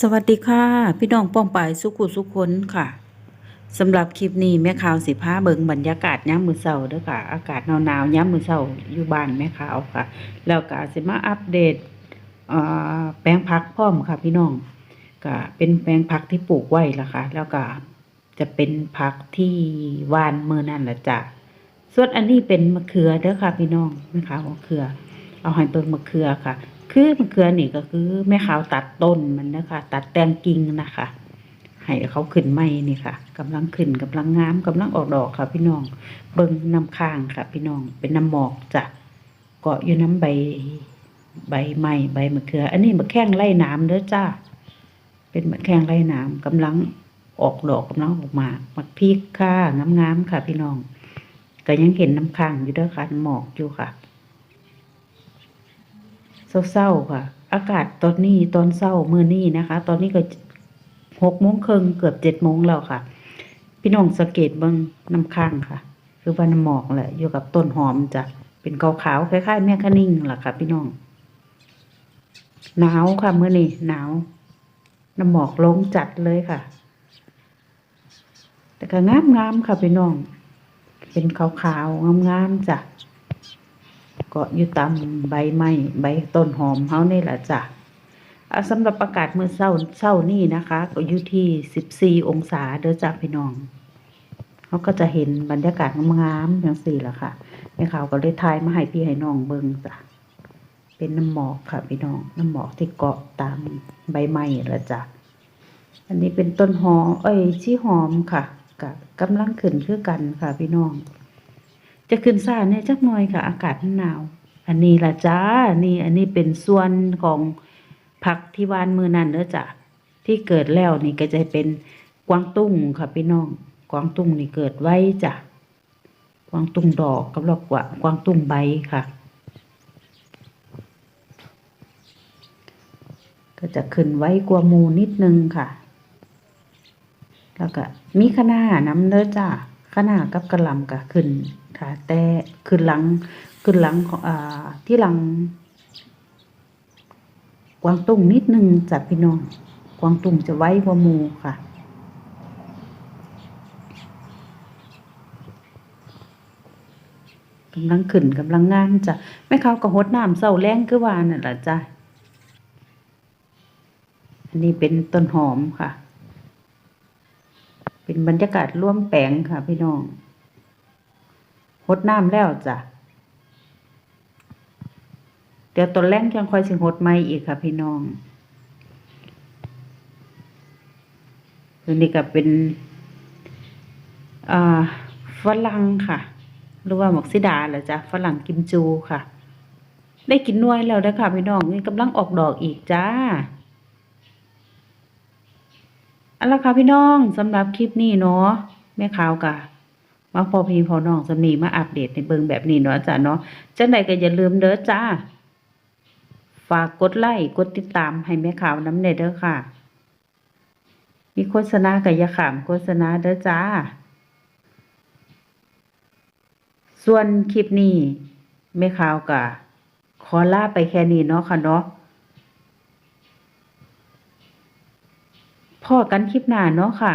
สวัสดีค่ะ พี่น้องป้องปายสุขุสุขคนค่ะสำหรับคลิปนี้แม่ขาวสิพาเบิงบรรยากาศยามมื้อเช้าเด้อค่ะ อากาศหนาวๆยามมื้อเช้าอยู่บ้านแม่ขาวค่ะ แล้วก็สิมาอัปเดตแปลงผักพร้อมค่ะ พี่น้องก็เป็นแปลงผักที่ปลูกไว้ละค่ะ แล้วก็จะเป็นผักที่หวานเมื้อนั่นละจ้ะส่วนอันนี้เป็นมะเขือเด้อค่ะ พี่น้องแม่ขาวมะเขือ เอาให้เบิ่งมะเขือค่ะ คือมะเขือนี่ก็คือแม่ขาวตัดต้นมันนะคะตัดแตงกิ่งนะคะให้เขาขึ้นใหม่นี่ค่ะกำลังขึ้นกำลังงามกำลังออกดอกค่ะ พี่น้อง เบิ่งน้ำค้างค่ะ พี่น้องเป็นน้ำหมอกจ้ะเกาะอยู่น้ำใบใบไม้ใบมะเขือ อันนี้มะแข้งไล่น้ำเด้อจ้า เป็นมะแข้งไล่น้ำกำลังออกดอกกำลังออกมามักพริกค่ะงามๆค่ะ พี่น้อง ก็ยังเห็นน้ำค้างอยู่เด้อค่ะหมอกอยู่ค่ะ เศร้าๆค่ะ อากาศตอนนี้ตอนเศร้ามือนี้นะคะ ตอนนี้ก็หกโมงครึ่งเกือบเจ็ดโมงแล้วค่ะ พี่น้องสังเกตเบิ่งน้ำค้างค่ะ คือว่าน้ำหมอกแหละอยู่กับต้นหอมจ้ะเป็นขาวๆคล้ายๆแม่คะนิ่งล่ะค่ะ พี่น้องหนาวค่ะเมื้อนี้หนาวน้ำหมอกลงจัดเลยค่ะ แต่ก็งามๆค่ะพี่น้อง เป็นขาวๆงามๆจ้ะ เกาะอยู่ตามใบไม้ใบต้นหอมเฮานี่แหละจ้ะอะสำหรับอากาศเมื้อเช้าเช้านี่นะคะ ก็อยู่ที่ 14 องศาเด้อจ้ะพี่น้องเขาก็จะเห็นบรรยากาศงามๆอย่างสี่ละค่ะแม่ขาวก็เลยทายมาให้พี่ให้น้องเบิ่งจ้ะเป็นน้ำหมอกค่ะพี่น้องน้ำหมอกที่เกาะตามใบไม้ละจ้ะอันนี้เป็นต้นหอมเอ้ยชี้หอมค่ะกะกำลังขึ้นคือกันค่ะพี่น้อง จะขึ้นซ่าเนี่ยจักหน่อยค่ะ อากาศหนาว อันนี้ละจ้านี่อันนี้เป็นส่วนของผักที่วานมือนั่นเด้อจ้ะที่เกิดแล้วนี่ก็จะเป็นกวางตุ้งค่ะพี่น้อง กวางตุ้งนี่เกิดไว้จ้ะกวางตุ้งดอกกับเรากว่ากวางตุ้งใบค่ะ ก็จะขึ้นไว้กว่ามูนิดนึงค่ะ แล้วก็มีคะน้าน้ำเด้อจ้าคะน้ากับกระลำก็ขึ้น ค่ะ แต่ขึ้นหลังขึ้นหลังของอ่าที่หลัง กวางตุ้งนิดนึงจ้ะพี่น้อง กวางตุ้งจะไว้กว่ามูค่ะกำลังขึ้นกำลังงามจ้ะแม่เขาก็หดน้ำเศร้าแรงคือว่านั่นแหละจ้ะอันนี้เป็นต้นหอมค่ะ เป็นบรรยากาศร่วมแปลงค่ะพี่น้อง หดน้ำแล้วจ้ะ เดี๋ยวตอนแรกยังคอยสิหดไม่อีกค่ะพี่น้องอันนี้ก็เป็นฝรั่งค่ะ หรือว่าหมกซิดาเหรอจ๊ะฝรั่งกิมจูค่ะ ได้กินนวยแล้วนะค่ะพี่น้องนี่กำลังออกดอกอีกจ้าเอาละค่ะพี่น้องสำหรับคลิปนี้เนาะแม่ขาวกะ มาพอพี่พอน้องสำนีมาอัปเดตในเบิงแบบนี้เนาะจ้ะเนาะจังใดก็อย่าลืมเด้อจ้า ฝากกดไลค์กดติดตามให้แม่ข่าวน้ำเนเด้อค่ะ มีโฆษณากับยาขามโฆษณาเด้อจ้า ส่วนคลิปนี้แม่ข่าวกะขอลาไปแค่นี้เนาะค่ะเนาะพ่อกันคลิปหน้าเนาะค่ะ